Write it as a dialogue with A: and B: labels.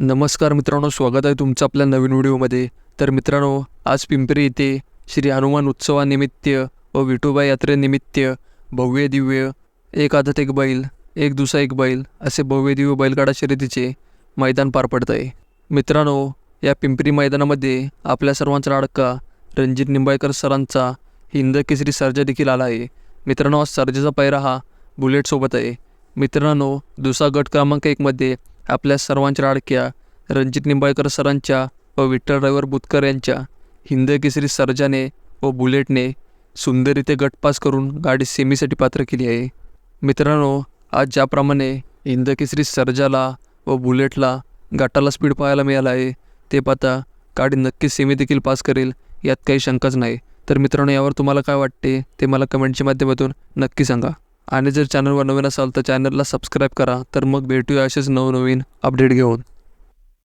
A: नमस्कार मित्रांनो स्वागत आहे तुमचं आपल्या नवीन व्हिडिओमध्ये. तर मित्रांनो आज पिंपरी येथे श्री हनुमान उत्सवानिमित्त व विठोबा यात्रेनिमित्त भव्य दिव्य एक आदत एक बैल एक दुसरा एक बैल असे भव्य दिव्य बैलगाडा शर्यतीचे मैदान पार पडत आहे मित्रांनो या पिंपरी मैदानामध्ये आपल्या सर्वांचा लाडका रणजित निंबाळकर सरांचा हिंद केसरी सर्जा देखील आला आहे. मित्रांनो आज सर्जाचा पैरा हा बुलेटसोबत आहे. मित्रांनो दुसरा गट क्रमांक एकमध्ये आपल्या सर्वांच्या लाडक्या रणजित निंबाळकर सरांच्या व विठ्ठल ड्रायव्हर बुतकर यांच्या हिंद केसरी सर्जाने व बुलेटने सुंदररीत्या गटपास करून गाडी सेमीसाठी पात्र केली आहे. मित्रांनो आज ज्याप्रमाणे हिंद केसरी सर्जाला व बुलेटला गटाला स्पीड पाहायला मिळाला आहे ते पाहता गाडी नक्कीच सेमी देखील पास करेल यात काही शंकाच नाही. तर मित्रांनो यावर तुम्हाला काय वाटते ते मला कमेंटच्या माध्यमातून नक्की सांगा. आणि जर चॅनलवर नवीन असाल तर चॅनलला सबस्क्राईब करा. तर मग भेटूया असेच नवनवीन अपडेट घेऊन.